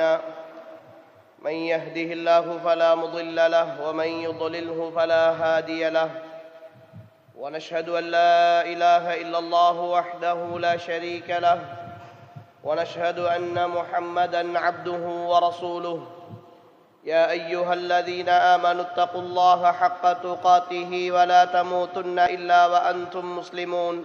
أعمالنا من يهده الله فلا مضل له ومن يضلله فلا هادي له. ونشهد أن لا إله إلا الله وحده لا شريك له. ونشهد أن محمدا عبده ورسوله. يا أيها الذين آمنوا اتقوا الله حق تقاته ولا تموتن إلا وأنتم مسلمون.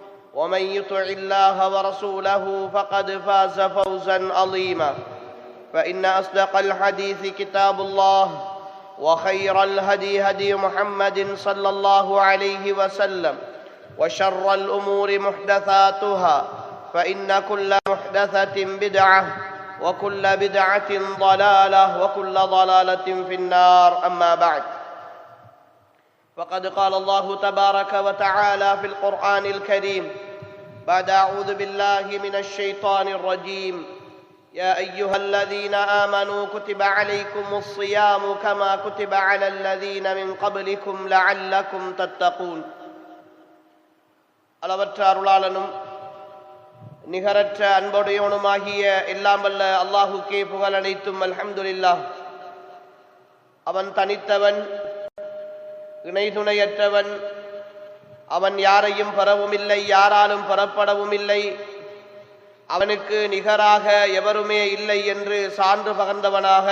ومن يطع الله ورسوله فقد فاز فوزا عظيما. فإن أصدق الحديث كتاب الله وخير الهدي هدي محمد صلى الله عليه وسلم وشر الأمور محدثاتها فإن كل محدثة بدعة وكل بدعة ضلالة وكل ضلالة في النار. أما بعد فقد قال الله تبارك وتعالى في القرآن الكريم بعد أعوذ بالله من الشيطان الرجيم يا أيها الذين آمنوا كتب عليكم الصيام كما كتب على الذين من قبلكم لعلكم تتقون அளவற்ற அருளாளனும் நிகரற்ற அன்புடையவனுமாகிய எல்லாம் வல்ல அல்லாஹுக்கே புகழ் அனைத்தும் அல்ஹம்துலில்லா அவன் தனித்தவன் இணை துணையற்றவன் அவன் யாரையும் பெறவும் இல்லை யாராலும் பெறப்படவும் இல்லை அவனுக்கு நிகராக எவருமே இல்லை என்று சான்று பகர்ந்தவனாக.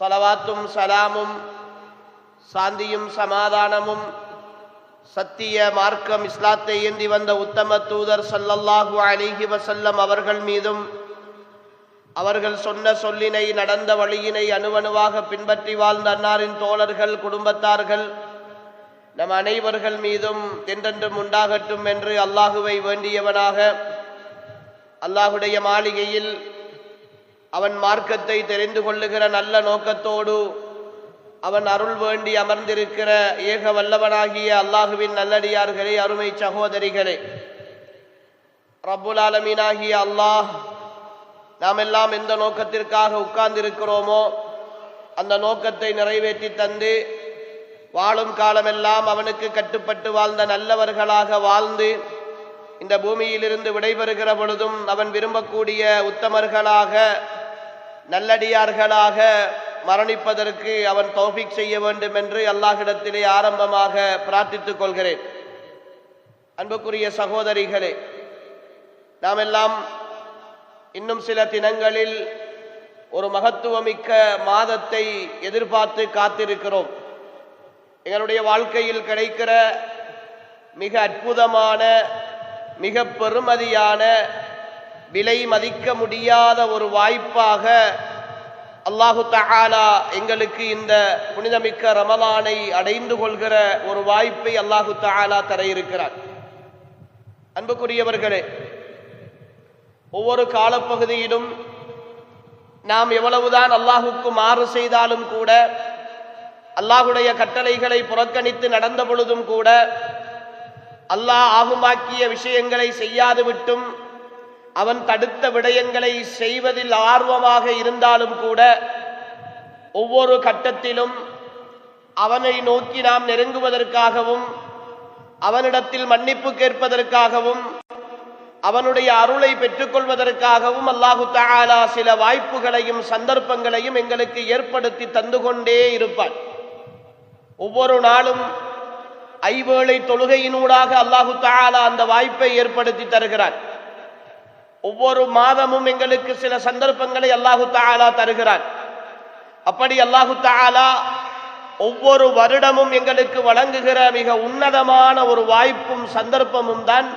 சலவாத்தும் சலாமும் சாந்தியும் சமாதானமும் சத்திய மார்க்கம் இஸ்லாத்தை ஏந்தி வந்த உத்தம தூதர் சல்லல்லாஹு அலிஹி வசல்லம் அவர்கள் மீதும் அவர்கள் சொன்ன சொல்லினை நடந்த வழியினை அணுவணுவாக பின்பற்றி வாழ்ந்த அன்னாரின் தோழர்கள் குடும்பத்தார்கள் நம் அனைவர்கள் மீதும் தென்றென்றும் உண்டாகட்டும் என்று அல்லாஹுவை வேண்டியவனாக அல்லாஹுடைய மாளிகையில் அவன் மார்க்கத்தை தெரிந்து கொள்ளுகிற நல்ல நோக்கத்தோடு அவன் அருள் வேண்டி அமர்ந்திருக்கிற ஏக வல்லவனாகிய அல்லாஹுவின் நல்லடியார்களே அருமை சகோதரிகளே. ரப்புல் ஆலமீனாகிய அல்லாஹ் நாம் எல்லாம் எந்த நோக்கத்திற்காக உட்கார்ந்திருக்கிறோமோ அந்த நோக்கத்தை நிறைவேற்றி தந்து வாழும் காலமெல்லாம் அவனுக்கு கட்டுப்பட்டு வாழ்ந்த நல்லவர்களாக வாழ்ந்து இந்த பூமியிலிருந்து விடைபெறுகிற பொழுதும் அவன் விரும்பக்கூடிய உத்தமர்களாக நல்லடியார்களாக மரணிப்பதற்கு அவன் தௌஃபிக் செய்ய வேண்டும் என்று அல்லாஹிடத்திலே ஆரம்பமாக பிரார்த்தித்துக் கொள்கிறேன். அன்புக்குரிய சகோதரிகளே நாம் எல்லாம் இன்னும் சில தினங்களில் ஒரு மகத்துவமிக்க மாதத்தை எதிர்பார்த்து காத்திருக்கிறோம். எங்களுடைய வாழ்க்கையில் கிடைக்கிற மிக அற்புதமான மிக பெருமதியான விலை மதிக்க முடியாத ஒரு வாய்ப்பாக அல்லாஹு தஆலா எங்களுக்கு இந்த புனிதமிக்க ரமலானை அடைந்து கொள்கிற ஒரு வாய்ப்பை அல்லாஹு தஆலா தர இருக்கிறார். அன்புக்குரியவர்களே ஒவ்வொரு காலப்பகுதியிலும் நாம் எவ்வளவுதான் அல்லாஹுக்கு மாறு செய்தாலும் கூட அல்லாஹுடைய கட்டளைகளை புறக்கணித்து நடந்த பொழுதும் கூட அல்லாஹ் ஆகுமாக்கிய விஷயங்களை செய்யாது விட்டும் அவன் தடுத்த விடயங்களை செய்வதில் ஆர்வமாக இருந்தாலும் கூட ஒவ்வொரு கட்டத்திலும் அவனை நோக்கி நாம் நெருங்குவதற்காகவும் அவனிடத்தில் மன்னிப்பு கேட்பதற்காகவும் அவனுடைய அருளை பெற்றுக்கொள்வதற்காகவும் அல்லாஹு தாலா சில வாய்ப்புகளையும் சந்தர்ப்பங்களையும் எங்களுக்கு ஏற்படுத்தி தந்து கொண்டே இருப்பான். ஒவ்வொரு நாளும் ஐவேளை தொழுகையினூடாக அல்லாஹு தாலா அந்த வாய்ப்பை ஏற்படுத்தி தருகிறான். ஒவ்வொரு மாதமும் எங்களுக்கு சில சந்தர்ப்பங்களை அல்லாஹு தாலா தருகிறான். அப்படி அல்லாஹு தாலா ஒவ்வொரு வருடமும் எங்களுக்கு வழங்குகிற மிக உன்னதமான ஒரு வாய்ப்பும் சந்தர்ப்பமும் தான்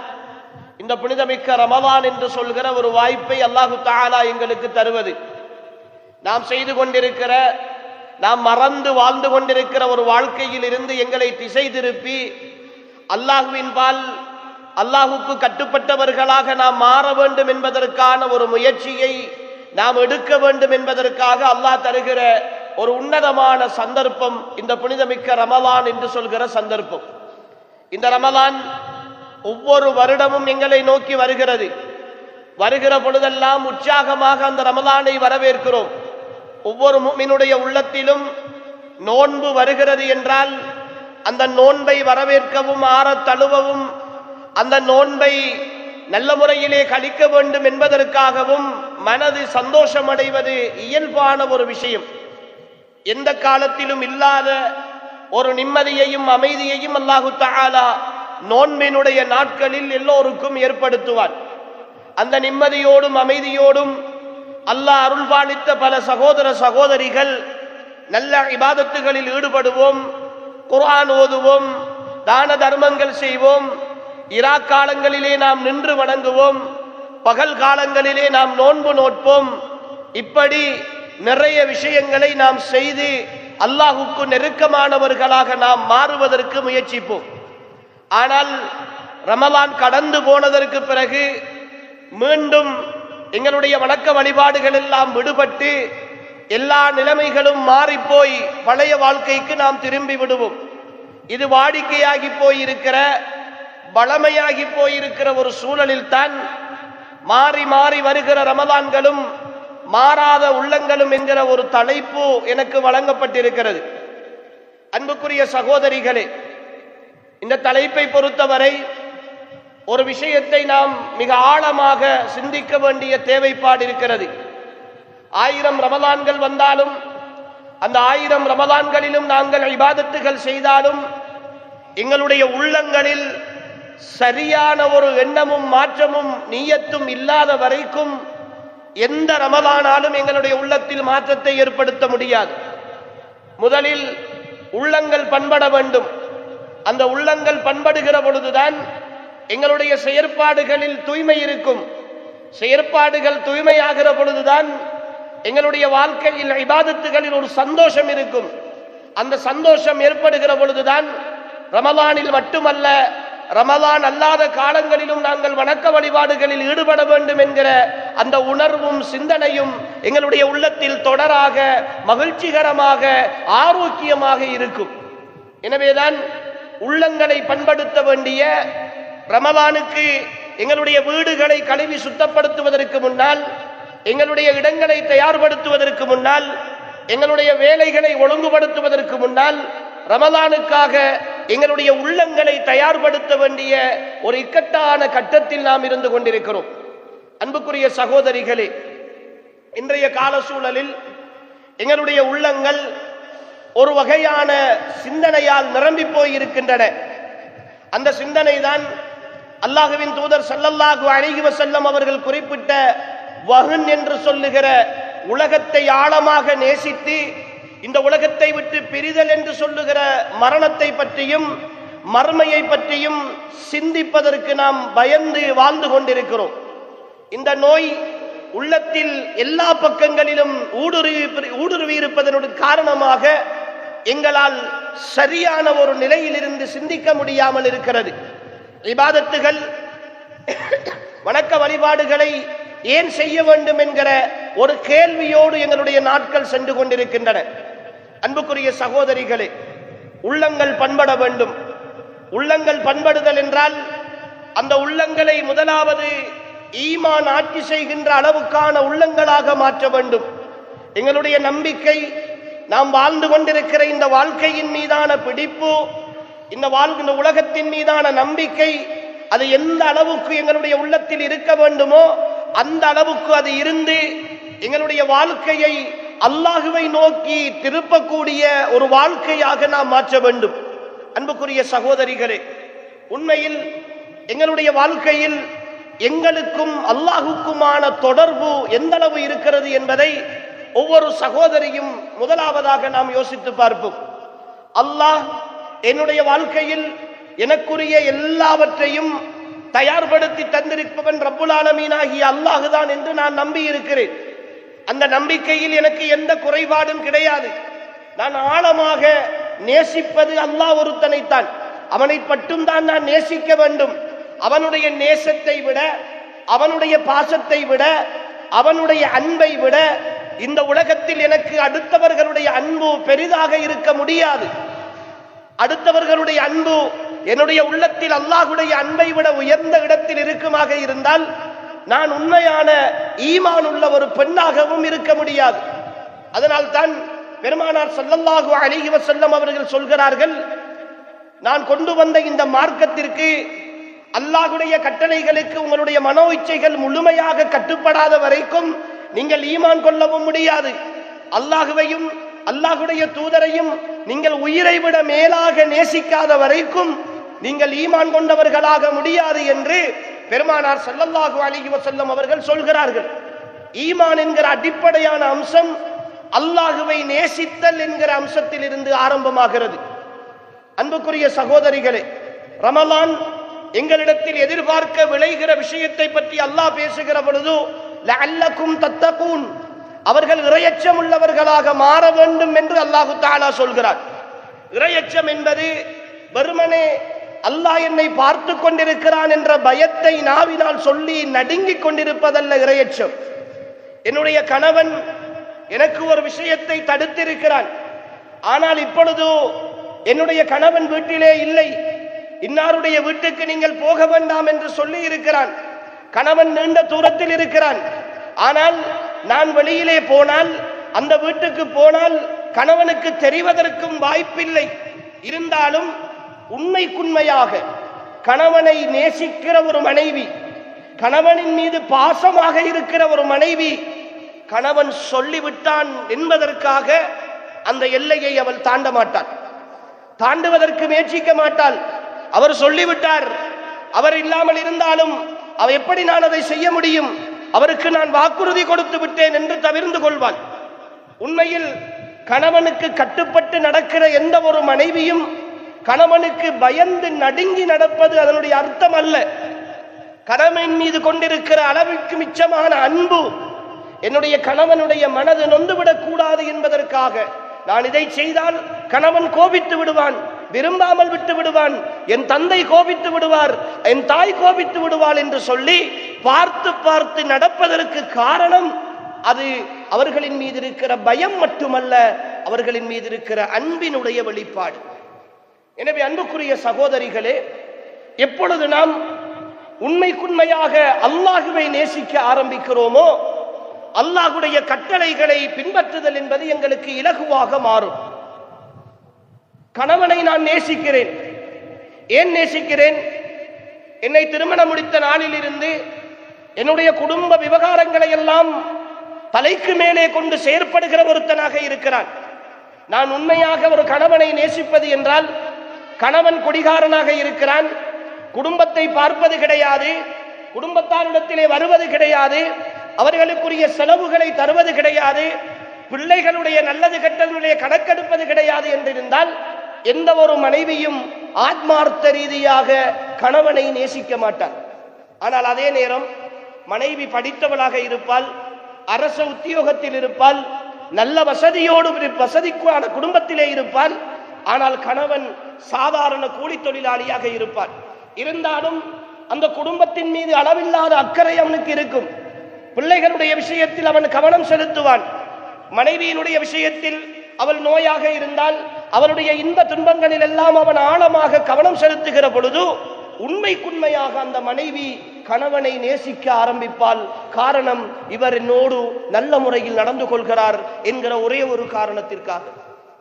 இந்த புனிதமிக்க ரமவான் என்று சொல்கிற ஒரு வாய்ப்பை அல்லாஹு தஆலா எங்களுக்கு தருவது. நாம் செய்து கொண்டிருக்கிற நாம் மறந்து வாழ்ந்து கொண்டிருக்கிற ஒரு வாழ்க்கையில் இருந்து எங்களை திசை திருப்பி அல்லாஹுவின் பால் அல்லாஹுக்கு கட்டுப்பட்டவர்களாக நாம் மாற வேண்டும் என்பதற்கான ஒரு முயற்சியை நாம் எடுக்க வேண்டும் என்பதற்காக அல்லாஹ் தருகிற ஒரு உன்னதமான சந்தர்ப்பம் இந்த புனிதமிக்க ரமலான் என்று சொல்கிற சந்தர்ப்பம். இந்த ரமலான் ஒவ்வொரு வருடமும் எங்களை நோக்கி வருகிறது. வருகிற பொழுதெல்லாம் உற்சாகமாக அந்த ரமலானை வரவேற்கிறோம். ஒவ்வொரு மீனுடைய உள்ளத்திலும் நோன்பு வருகிறது என்றால் அந்த நோன்பை வரவேற்கவும் ஆற தழுவவும் அந்த நோன்பை நல்ல முறையிலே கழிக்க வேண்டும் என்பதற்காகவும் மனது சந்தோஷமடைவது இயல்பான ஒரு விஷயம். எந்த காலத்திலும் இல்லாத ஒரு நிம்மதியையும் அமைதியையும் அல்லாஹு தஆலா நோன்பினுடைய நாட்களில் எல்லோருக்கும் ஏற்படுத்துவான் அந்த நிம்மதியோடும் அமைதியோடும் அல்லாஹ் அருள்பாலித்த பல சகோதர சகோதரிகள் நல்ல இபாதத்துகளில் ஈடுபடுவோம் குரான் ஓதுவோம் தான தர்மங்கள் செய்வோம் இரா காலங்களிலே நாம் நின்று வணங்குவோம் பகல் காலங்களிலே நாம் நோன்பு நோட்போம். இப்படி நிறைய விஷயங்களை நாம் செய்து அல்லாஹுக்கு நெருக்கமானவர்களாக நாம் மாறுவதற்கு முயற்சிப்போம். ஆனால் ரமலான் கடந்து போனதற்கு பிறகு மீண்டும் எங்களுடைய வணக்க வழிபாடுகள் எல்லாம் விடுபட்டு எல்லா நிலைமைகளும் மாறிப்போய் பழைய வாழ்க்கைக்கு நாம் திரும்பி விடுவோம். இது வாடிக்கையாகி போயிருக்கிற வளமையாகி போயிருக்கிற ஒரு சூழலில் தான் மாறி மாறி வருகிற ரமலான்களும் மாறாத உள்ளங்களும் என்கிற ஒரு தலைப்பு எனக்கு வழங்கப்பட்டிருக்கிறது. அன்புக்குரிய சகோதரிகளே இந்த தலைப்பை பொறுத்தவரை ஒரு விஷயத்தை நாம் மிக ஆழமாக சிந்திக்க வேண்டிய தேவைப்பாடு இருக்கிறது. ஆயிரம் ரமலான்கள் வந்தாலும் அந்த ஆயிரம் ரமலான்களிலும் நாங்கள் இபாதத்துகள் செய்தாலும் எங்களுடைய உள்ளங்களில் சரியான ஒரு எண்ணமும் மாற்றமும் நீயத்தும் இல்லாத வரைக்கும் எந்த ரமலானாலும் எங்களுடைய உள்ளத்தில் மாற்றத்தை ஏற்படுத்த முடியாது. முதலில் உள்ளங்கள் பண்பட வேண்டும். அந்த உள்ளங்கள் பண்படுகிற பொழுதுதான் எங்களுடைய செயற்பாடுகளில் தூய்மை இருக்கும். செயற்பாடுகள் தூய்மையாகிற பொழுதுதான் எங்களுடைய வாழ்க்கையில் இபாதத்துகளில் ஒரு சந்தோஷம் இருக்கும். அந்த சந்தோஷம் ஏற்படுகிற பொழுதுதான் ரமலானில் மட்டுமல்ல ரமலான் அல்லாத காலங்களிலும் நாங்கள் வணக்க வழிபாடுகளில் ஈடுபட வேண்டும் என்கிற அந்த உணர்வும் சிந்தனையும் எங்களுடைய உள்ளத்தில் தொடராக மகிழ்ச்சிகரமாக ஆரோக்கியமாக இருக்கும். எனவேதான் உள்ளங்களை பண்படுத்த வேண்டிய ரமலானுக்கு எங்களுடைய வீடுகளை கழுவி சுத்தப்படுத்துவதற்கு முன்னால் எங்களுடைய இடங்களை தயார்படுத்துவதற்கு முன்னால் எங்களுடைய வேலைகளை ஒழுங்குபடுத்துவதற்கு முன்னால் ரமலானுக்காக எங்களுடைய உள்ளங்களை தயார்படுத்த வேண்டிய ஒரு இக்கட்டான கட்டத்தில் நாம் இருந்து கொண்டிருக்கிறோம். அன்புக்குரிய சகோதரிகளே இன்றைய கால சூழலில் எங்களுடைய உள்ளங்கள் ஒரு வகையான சிந்தனையால் நிரம்பி போய் இருக்கின்றன அந்த சிந்தனை தான் அல்லாஹுவின் தூதர் சல்லல்லாஹு அழகிவ செல்லம் அவர்கள் குறிப்பிட்ட வகுன் என்று சொல்லுகிற உலகத்தை ஆழமாக நேசித்து இந்த உலகத்தை விட்டு பிரிதல் என்று சொல்லுகிற மரணத்தை பற்றியும் மர்மையை பற்றியும் சிந்திப்பதற்கு நாம் பயந்து வாழ்ந்து கொண்டிருக்கிறோம். இந்த நோய் உள்ளத்தில் எல்லா பக்கங்களிலும் ஊடுருவி ஊடுருவி இருப்பதனுடைய காரணமாக எங்களால் சரியான ஒரு நிலையிலிருந்து சிந்திக்க முடியாமல் இருக்கிறது. இபாதத்துகள் வணக்க வழிபாடுகளை ஏன் செய்ய வேண்டும் என்கிற ஒரு கேள்வியோடு எங்களுடைய நாட்கள் சென்று கொண்டிருக்கின்றன. அன்புக்குரிய சகோதரிகளே உள்ளங்கள் பண்பட வேண்டும். உள்ளங்கள் பண்படுதல் என்றால் அந்த உள்ளங்களை முதலாவது ஈமான் ஆட்சி செய்கின்ற அளவுக்கான உள்ளங்களாக மாற்ற வேண்டும். எங்களுடைய நம்பிக்கை நாம் வாழ்ந்து கொண்டிருக்கிற இந்த வாழ்க்கையின் மீதான பிடிப்பு இந்த வாழ்கின்ற உலகத்தின் மீதான நம்பிக்கை அது எந்த அளவுக்கு எங்களுடைய உள்ளத்தில் இருக்க வேண்டுமோ அந்த அளவுக்கு அது இருந்து எங்களுடைய வாழ்க்கையை அல்லாஹுவை நோக்கி திருப்பக்கூடிய ஒரு வாழ்க்கையாக நாம் மாற்ற வேண்டும். அன்புக்குரிய சகோதரிகளே உண்மையில் எங்களுடைய வாழ்க்கையில் எங்களுக்கும் அல்லாஹுக்குமான தொடர்பு எந்த அளவு இருக்கிறது என்பதை ஒவ்வொரு சகோதரியும் முதலாவதாக நாம் யோசித்து பார்ப்போம். அல்லாஹ் என்னுடைய வாழ்க்கையில் எனக்குரிய எல்லாவற்றையும் தயார்படுத்தி தந்திருப்பவன் ரப்புல் ஆலமீனாகிய அல்லாஹுதான் என்று நான் நம்பி இருக்கிறேன் அந்த நம்பிக்கையில் எனக்கு எந்த குறைபாடும் கிடையாது. நான் ஆழமாக நேசிப்பது அல்லாஹ் ஒருத்தனைத்தான். அவனை மட்டும்தான் நான் நேசிக்க வேண்டும். அவனுடைய நேசத்தை விட அவனுடைய பாசத்தை விட அவனுடைய அன்பை விட இந்த உலகத்தில் எனக்கு அடுத்தவர்களுடைய அன்பு பெரிதாக இருக்க முடியாது. அடுத்தவர்களுடைய அன்பு என்னுடைய உள்ளத்தில் அல்லாஹுடைய அன்பை விட உயர்ந்த இடத்தில் இருக்குமாக இருந்தால் நான் உண்மையான ஈமான் உள்ள ஒரு பெண்ணாகவும் இருக்க முடியாது. அதனால் தான் பெருமானார் சல்லல்லாஹு அலைஹி வஸல்லம் அவர்கள் சொல்கிறார்கள் நான் கொண்டு வந்த இந்த மார்க்கத்திற்கு அல்லாஹுடைய கட்டளைகளுக்கு உங்களுடைய மனோ இச்சைகள் முழுமையாக கட்டுப்படாத வரைக்கும் நீங்கள் ஈமான் கொள்ளவும் முடியாது. அல்லாஹுவையும் அல்லாஹுடைய தூதரையும் நீங்கள் உயிரை விட மேலாக நேசிக்காத வரைக்கும் நீங்கள் ஈமான் கொண்டவர்களாக முடியாது என்று பெருமானார் சல்லல்லாஹு அலிஹி வசல்லம் அவர்கள் சொல்கிறார்கள். ஈமான் என்கிற அடிப்படையான அம்சம் அல்லாஹுவை நேசித்தல் என்கிற அம்சத்தில் இருந்து ஆரம்பமாகிறது. அன்புக்குரிய சகோதரிகளே ரமலான் எங்களிடத்தில் எதிர்பார்க்க விளைகிற விஷயத்தை பற்றி அல்லாஹ் பேசுகிற பொழுது லஅல்லக்கும் தத்தகூன். அவர்கள் இரையச்சம் உள்ளவர்களாக மாற வேண்டும் என்று அல்லாஹு தாலா சொல்கிறார். இரையச்சம் என்பது வெறுமனே அல்லாஹ் என்னை பார்த்து கொண்டிருக்கிறான் என்ற பயத்தை நாவினால் சொல்லி நடுங்கிக் கொண்டிருப்பதல்ல இரையச்சம். என்னுடைய கணவன் எனக்கு ஒரு விஷயத்தை தடுத்திருக்கிறான். ஆனால் இப்பொழுதோ என்னுடைய கணவன் வீட்டிலே இல்லை. இன்னாருடைய வீட்டுக்கு நீங்கள் போக வேண்டாம் என்று சொல்லி இருக்கிறான் கணவன் நீண்ட தூரத்தில் இருக்கிறான். ஆனால் நான் வெளியிலே போனால் அந்த வீட்டுக்கு போனால் கணவனுக்கு தெரிவதற்கும் வாய்ப்பில்லை. இருந்தாலும் உண்மைக்குண்மையாக கணவனை நேசிக்கிற ஒரு மனைவி கணவனின் மீது பாசமாக இருக்கிற ஒரு மனைவி கணவன் சொல்லிவிட்டான் என்பதற்காக அந்த எல்லையை அவள் தாண்ட மாட்டாள். தாண்டுவதற்கு முயற்சிக்க மாட்டாள். அவர் சொல்லிவிட்டார் அவர் இல்லாமல் இருந்தாலும் அவ எப்படி நான் அதை செய்ய முடியும்? அவருக்கு நான் வாக்குறுதி கொடுத்து விட்டேன் என்று தவிர்ந்து கொள்வாள் உண்மையில் கணவனுக்கு கட்டுப்பட்டு நடக்கிற எந்த ஒரு மனைவியும் கணவனுக்கு பயந்து நடுங்கி நடப்பது அதனுடைய அர்த்தம் அல்ல. கணவன் மீது கொண்டிருக்கிற அளவுக்கு மிச்சமான அன்பு என்னுடைய கணவனுடைய மனது நொந்துவிடக் கூடாது என்பதற்காக. நான் இதை செய்தால் கணவன் கோபித்து விடுவான் விரும்பாமல் விட்டு விடுவான் என் தந்தை கோபித்து விடுவார் என் தாய் கோபித்து விடுவாள் என்று சொல்லி பார்த்து பார்த்து நடப்பதற்கு காரணம் அது அவர்களின் மீது இருக்கிற பயம் மட்டுமல்ல அவர்களின் மீது இருக்கிற அன்பினுடைய வெளிப்பாடு. எனவே அன்புக்குரிய சகோதரிகளே எப்பொழுது நாம் உண்மைக்குண்மையாக அல்லாஹுவை நேசிக்க ஆரம்பிக்கிறோமோ அல்லாஹுடைய கட்டளைகளை பின்பற்றுதல் என்பது எங்களுக்கு இலகுவாக மாறும். கணவனை நான் நேசிக்கிறேன். ஏன் நேசிக்கிறேன்? என்னை திருமணம் முடித்த நாளிலிருந்து என்னுடைய குடும்ப விவகாரங்களை எல்லாம் தலைக்கு மேலே கொண்டு செயற்படுகிற ஒருத்தனாக இருக்கிறான். நான் உண்மையாக ஒரு கணவனை நேசிப்பது என்றால் கணவன் குடிகாரனாக இருக்கிறான். குடும்பத்தை பார்ப்பது கிடையாது. குடும்பத்தாரிடத்திலே வருவது கிடையாது. அவர்களுக்குரிய செலவுகளை தருவது கிடையாது. பிள்ளைகளுடைய நல்லது கெட்டதுடைய கணக்கெடுப்பது கிடையாது என்றிருந்தால் எந்த ஒரு மனைவியும் ஆத்மார்த்த ரீதியாக கணவனை நேசிக்க மாட்டார். ஆனால் அதே நேரம் மனைவி படித்தவளாக இருப்பாள் அரச உத்தியோகத்தில் இருப்பால் நல்ல வசதியோடு இரு- வசதிக்கான குடும்பத்திலே இருப்பான் ஆனால் கணவன் சாதாரண கூலி தொழிலாளியாக இருப்பார். இருந்தாலும் அந்த குடும்பத்தின் மீது அளவில்லாத அக்கறை அவனுக்கு இருக்கும். பிள்ளைகளுடைய விஷயத்தில் அவன் கவனம் செலுத்துவான். மனைவியினுடைய விஷயத்தில் அவள் நோயாக இருந்தால் அவளுடைய இன்ப துன்பங்களில் எல்லாம் அவன் ஆழமாக கவனம் செலுத்துகிற பொழுது உண்மைக்குண்மையாக அந்த மனைவி கணவனை நேசிக்க ஆரம்பிப்பாள் காரணம் இவர் என்னோடு நல்ல முறையில் நடந்து கொள்கிறார் என்கிற ஒரே ஒரு காரணத்திற்காக.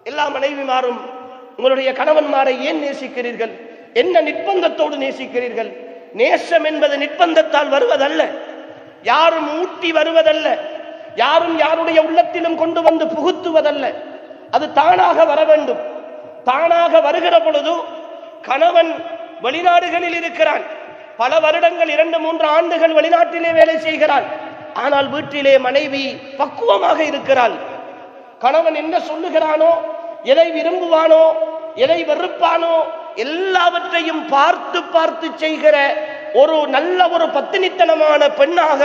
எல்லா மனைவிமாரும் உங்களுடைய கணவன்மாரை ஏன் நேசிக்கிறீர்கள்? என்ன நிர்பந்தத்தோடு நேசிக்கிறீர்கள்? நேசம் என்பது நிர்பந்தத்தால் வருவதல்ல. யாரும் ஊட்டி வருவதல்ல. யாரும் யாருடைய உள்ளத்திலும் கொண்டு வந்து புகுத்துவதல்ல. அது தானாக வர வேண்டும். தானாக வருகிற பொழுது கணவன் வெளிநாடுகளில் இருக்கிறான். பல வருடங்கள் இரண்டு மூன்று ஆண்டுகள் வெளிநாட்டிலே வேலை செய்கிறாள். ஆனால் வீட்டிலே மனைவி பக்குவமாக இருக்கிறாள். கணவன் என்ன சொல்லுகிறானோ எதை விரும்புவானோ எதை வெறுப்பானோ எல்லாவற்றையும் பார்த்து பார்த்து செய்கிற ஒரு நல்ல ஒரு பத்தினித்தனமான பெண்ணாக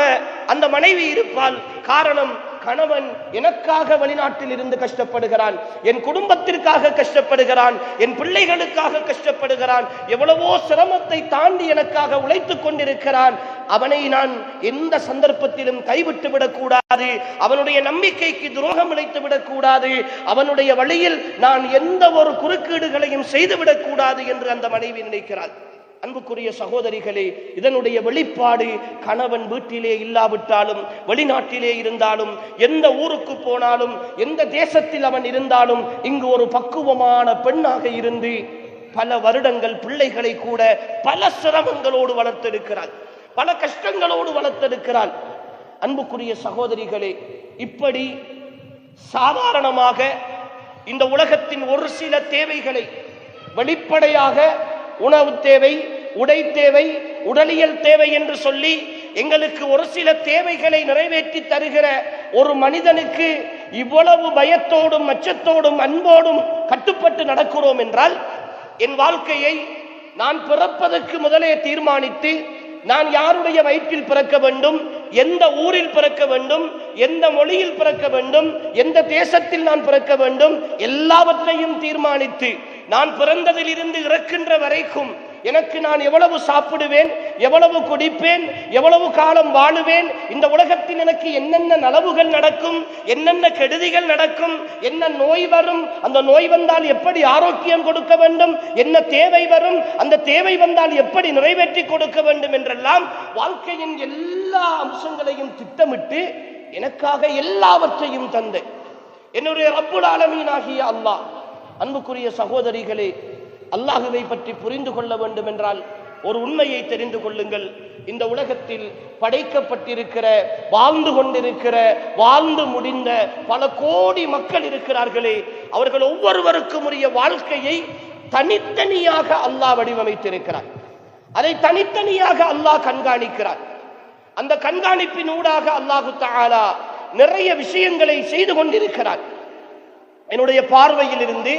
அந்த மனைவி இருப்பாள். காரணம் கணவன் எனக்காக வெளிநாட்டில் இருந்து கஷ்டப்படுகிறான் என் குடும்பத்திற்காக கஷ்டப்படுகிறான் என் பிள்ளைகளுக்காக கஷ்டப்படுகிறான் எவ்வளவோ சிரமத்தை தாண்டி எனக்காக உழைத்துக் கொண்டிருக்கிறான். அவனை நான் எந்த சந்தர்ப்பத்திலும் கைவிட்டு விடக்கூடாது. அவனுடைய நம்பிக்கைக்கு துரோகம் இழைத்து விடக்கூடாது. அவனுடைய வழியில் நான் எந்த ஒரு குறுக்கீடுகளையும் செய்துவிடக் கூடாது என்று அந்த மனைவி நினைக்கிறாள். அன்புக்குரிய சகோதரிகளே இதனுடைய வெளிப்பாடு கணவன் வீட்டிலே இல்லாவிட்டாலும் வெளிநாட்டிலே இருந்தாலும் எந்த ஊருக்கு போனாலும் எந்த தேசத்தில் அவன் இருந்தாலும் இங்கு ஒரு பக்குவமான பெண்ணாக இருந்து பல வருடங்கள் பிள்ளைகளை கூட பல சிரமங்களோடு வளர்த்தெடுக்கிறாள். பல கஷ்டங்களோடு வளர்த்தெடுக்கிறாள். அன்புக்குரிய சகோதரிகளே இப்படி சாதாரணமாக இந்த உலகத்தின் ஒரு சில தேவைகளை வெளிப்படையாக உணவு தேவை உடை தேவை உடலியல் தேவை என்று சொல்லி எங்களுக்கு ஒரு சில தேவைகளை நிறைவேற்றி தருகிற ஒரு மனிதனுக்கு இவ்வளவு பயத்தோடும் அச்சத்தோடும் அன்போடும் கட்டுப்பட்டு நடக்கிறோம் என்றால் என் வாழ்க்கையை நான் பிறப்பதற்கு முதலே தீர்மானித்து நான் யாருடைய வயிற்றில் பிறக்க வேண்டும் எந்த ஊரில் பிறக்க வேண்டும் எந்த மொழியில் பிறக்க வேண்டும் எந்த தேசத்தில் நான் பிறக்க வேண்டும் எல்லாவற்றையும் தீர்மானித்து நான் பிறந்ததிலிருந்து இறக்கின்ற வரைக்கும் எனக்கு நான் எவ்வளவு சாப்பிடுவேன் எவ்வளவு குடிப்பேன் எவ்வளவு காலம் வாழுவேன் இந்த உலகத்தில் எனக்கு என்னென்ன நலவுகள் நடக்கும் என்னென்ன கெடுதிகள் நடக்கும் என்ன நோய் வரும் அந்த நோய் வந்தால் எப்படி ஆரோக்கியம் கொடுக்க வேண்டும் என்ன தேவை வரும் அந்த தேவை வந்தால் எப்படி நிறைவேற்றி கொடுக்க வேண்டும் என்றெல்லாம் வாழ்க்கையின் எல்லா அம்சங்களையும் திட்டமிட்டு எனக்காக எல்லாவற்றையும் தந்தேன். என்னுடைய அப்புல் ஆலமீனாகிய அல்லாஹ் அன்புக்குரிய சகோதரிகளே அல்லாஹுவை பற்றி புரிந்து கொள்ள வேண்டும் என்றால் ஒரு உண்மையை தெரிந்து கொள்ளுங்கள். இந்த உலகத்தில் படைக்கப்பட்டிருக்கிற வாழ்ந்து கொண்டிருக்கிற வாழ்ந்து முடிந்த பல கோடி மக்கள் இருக்கிறார்களே அவர்கள் ஒவ்வொருவருக்கும் உரிய வாழ்க்கையை தனித்தனியாக அல்லாஹ் வடிவமைத்திருக்கிறார். அதை தனித்தனியாக அல்லாஹ் கண்காணிக்கிறார். அந்த கண்காணிப்பின் ஊடாக அல்லாஹு தாலா நிறைய விஷயங்களை செய்து கொண்டிருக்கிறார். என்னுடைய பார்வையில் இருந்து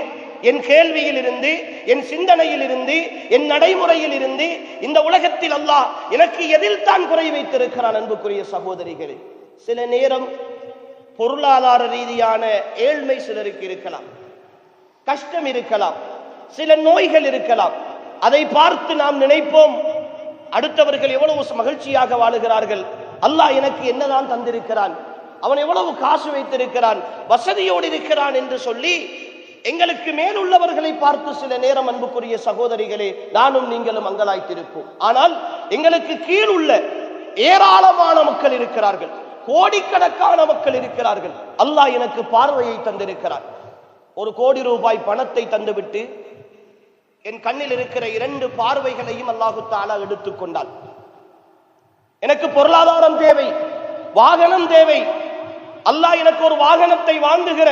என் கேள்வியில் இருந்து என் சிந்தனையில் இருந்து என் நடைமுறையில் இருந்து இந்த உலகத்தில் அல்லாஹ் எனக்கு எதில் தான் குறை வைத்திருக்கிறான் அன்புக்குரிய சகோதரிகளே. சில நேரம் பொருளாதார ரீதியான ஏழ்மை சிலருக்கு இருக்கலாம் கஷ்டம் இருக்கலாம் சில நோய்கள் இருக்கலாம். அதை பார்த்து நாம் நினைப்போம் அடுத்தவர்கள் எவ்வளவு மகிழ்ச்சியாக வாழுகிறார்கள். அல்லாஹ் எனக்கு என்னதான் தந்திருக்கிறான்? அவன் எவ்வளவு காசு வைத்திருக்கிறான் வசதியோடு இருக்கிறான் என்று சொல்லி எங்களுக்கு மேலுள்ளவர்களை பார்த்து சில நேரம் அன்புக்குரிய சகோதரிகளே நானும் நீங்களும் அங்கலாய்த்திருப்போம். ஆனால் எங்களுக்கு கீழ் உள்ள ஏராளமான மக்கள் இருக்கிறார்கள் கோடிக்கணக்கான மக்கள் இருக்கிறார்கள். அல்லாஹ் எனக்கு பார்வையை தந்திருக்கிறார். ஒரு கோடி ரூபாய் பணத்தை தந்துவிட்டு என் கண்ணில் இருக்கிற இரண்டு பார்வைகளையும் அல்லாஹு தாலா எடுத்துக்கொண்டான் எனக்கு பொருளாதாரம் தேவை வாகனம் தேவை அல்லாஹ் எனக்கு ஒரு வாகனத்தை வாங்குகிற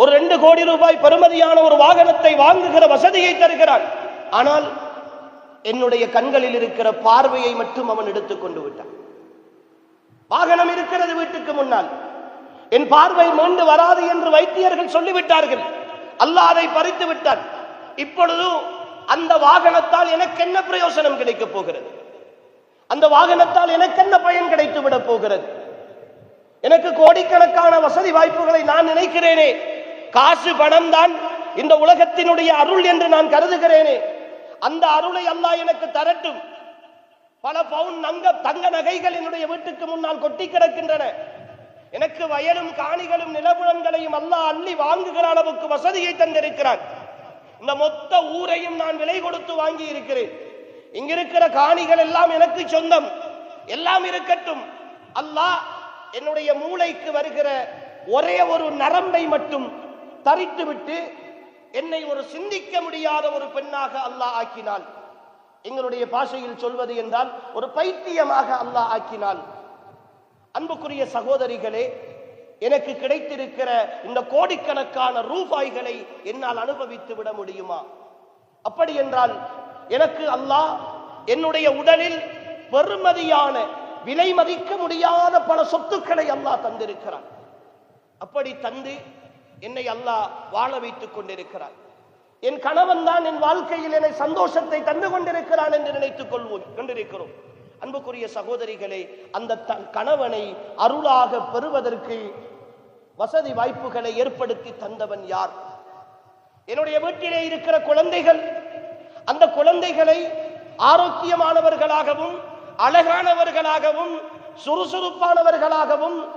ஒரு ரெண்டு கோடி ரூபாய் பெறுமதியான ஒரு வாகனத்தை வாங்குகிற வசதியை தருகிறான். ஆனால் என்னுடைய கண்களில் இருக்கிற பார்வையை மட்டும் அவன் எடுத்துக்கொண்டு விட்டான். வாகனம் இருக்கிறது வீட்டுக்கு முன்னால். என் பார்வை மீண்டு வராது என்று வைத்தியர்கள் சொல்லிவிட்டார்கள். அல்லாஹ் அதை பறித்து விட்டான். இப்பொழுது அந்த வாகனத்தால் எனக்கு என்ன பிரயோசனம் கிடைக்கப் போகிறது? அந்த வாகனத்தால் எனக்கு என்ன பயன் கிடைத்து விட போகிறது? எனக்கு கோடிக்கணக்கான வசதி வாய்ப்புகளை நான் நினைக்கிறேனே. காசு பணம் தான் இந்த உலகத்தினுடைய அருள் என்று நான் கருதுகிறேனே. அந்த அருளை அல்லாஹ் எனக்கு தரட்டும். பல பவுன் நங்க தங்க நகைகள் என்னுடைய வீட்டுக்கு முன்னால் கொட்டி கிடக்கின்றன. எனக்கு வயலும் காணிகளும் நிலபுலன்களையும் அல்லாஹ் அள்ளி வாங்குகிற அளவுக்கு வசதியை தந்திருக்கிறான். இந்த மொத்த ஊரையும் நான் விலை கொடுத்து வாங்கி இருக்கிறேன். இங்கிருக்கிற காணிகள் எல்லாம் எனக்கு சொந்தம். எல்லாம் இருக்கட்டும். அல்லாஹ் என்னுடைய மூளைக்கு வருகிற ஒரே ஒரு நரம்பை மட்டும் தரித்துவிட்டு என்னை ஒரு சிந்திக்க முடியாத ஒரு பெண்ணாக அல்லாஹ் ஆக்கினாள். எங்களுடைய பாஷையில் சொல்வது என்றால் ஒரு பைத்தியமாக அல்லாஹ் ஆக்கினாள். அன்புக்குரிய சகோதரிகளே எனக்கு கிடைத்திருக்கிற இந்த கோடிக்கணக்கான ரூபாய்களை என்னால் அனுபவித்து விட முடியுமா? அப்படி என்றால் எனக்கு அல்லாஹ் என்னுடைய உடலில் பெருமதியான விலை மதிக்க முடியாத பல சொத்துக்களை அல்லாஹ் தந்திருக்கிறான். அப்படி தந்து என்னை அல்லாஹ் வாழ வைத்துக் கொண்டிருக்கிறார். என் கணவன் தான் என் வாழ்க்கையில் என்னை சந்தோஷத்தை தந்து கொண்டிருக்கிறான் என்று நினைத்துக் கொள்வோம் கொண்டிருக்கிறோம். அன்புக்குரிய சகோதரிகளை அந்த கணவனை அருளாக பெறுவதற்கு வசதி வாய்ப்புகளை ஏற்படுத்தி தந்தவன் யார்? என்னுடைய வீட்டிலே இருக்கிற குழந்தைகள் அந்த குழந்தைகளை ஆரோக்கியமானவர்களாகவும் அழகானவர்களாகவும் சுறுசுறுப்பானவர்களாகவும்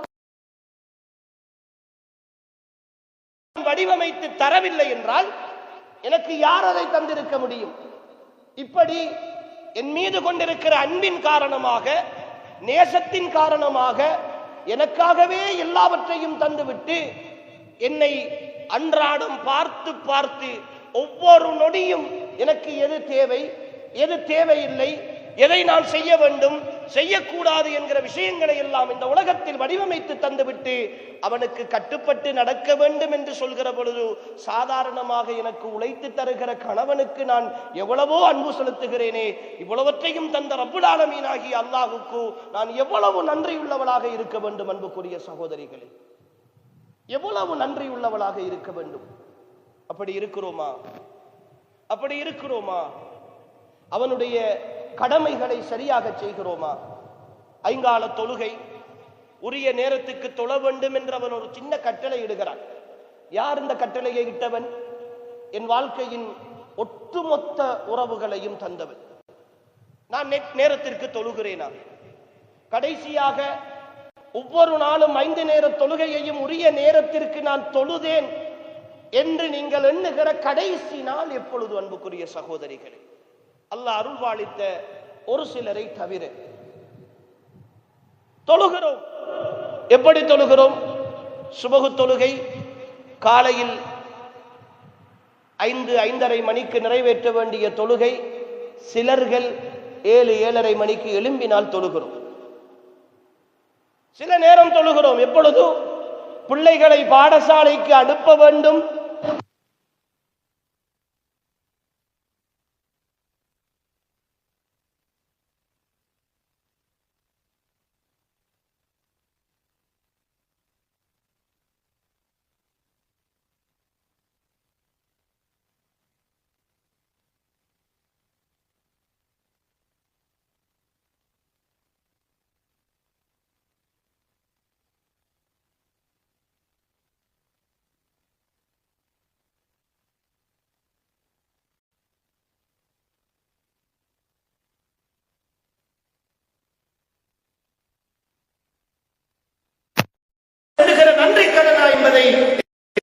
வடிவமைத்து தரவில்லை என்றால் எனக்கு யார் அதை தந்திருக்க முடியும்? இப்படி என் மீது கொண்டிருக்கிற அன்பின் காரணமாக நேசத்தின் காரணமாக எனக்காகவே எல்லாவற்றையும் தந்துவிட்டு என்னை அன்றாடம் பார்த்து பார்த்து ஒவ்வொரு நொடியும் எனக்கு எது தேவை எது தேவையில்லை எதை நான் செய்ய வேண்டும் செய்யக்கூடாது என்கிற விஷயங்களை எல்லாம் இந்த உலகத்தில் வடிவமைத்து தந்துவிட்டு அவனுக்கு கட்டுப்பட்டு நடக்க வேண்டும் என்று சொல்கிற பொழுது சாதாரணமாக எனக்கு உழைத்து தருகிற கணவனுக்கு நான் எவ்வளவோ அன்பு செலுத்துகிறேனே இவ்வளவற்றையும் தந்த ரப்புல் அல்லாஹுக்கு நான் எவ்வளவு நன்றியுள்ளவளாக இருக்க வேண்டும் அன்புக்குரிய சகோதரிகளே. எவ்வளவு நன்றியுள்ளவளாக இருக்க வேண்டும். அப்படி இருக்கிறோமா? அப்படி இருக்கிறோமா? அவனுடைய கடமைகளை சரியாக செய்கிறோமா? ஐங்கால தொழுகை உரிய நேரத்துக்கு தொழ வேண்டும் என்று அவன் ஒரு சின்ன கட்டளை இடுகிறான். யார் இந்த கட்டளையை இட்டவன்? என் வாழ்க்கையின் ஒட்டுமொத்த உறவுகளையும் தந்தவன். நான் நேரத்திற்கு தொழுகிறேனா? கடைசியாக ஒவ்வொரு நாளும் ஐந்து நேர தொழுகையையும் உரிய நேரத்திற்கு நான் தொழுதேன் என்று நீங்கள் எண்ணுகிற கடைசி நாள் எப்பொழுது அன்புக்குரிய சகோதரிகளே? அல்லாஹ் அருள்வாளித்த ஒரு சிலரை தவிர. தொழுகிறோம். எப்படி தொழுகிறோம்? சுபகு தொழுகை காலையில் ஐந்து ஐந்தரை மணிக்கு நிறைவேற்ற வேண்டிய தொழுகை சிலர்கள் ஏழு ஏழரை மணிக்கு எழும்பினால் தொழுகிறோம். சில நேரம் தொழுகிறோம். எப்பொழுது? பிள்ளைகளை பாடசாலைக்கு அனுப்ப வேண்டும்.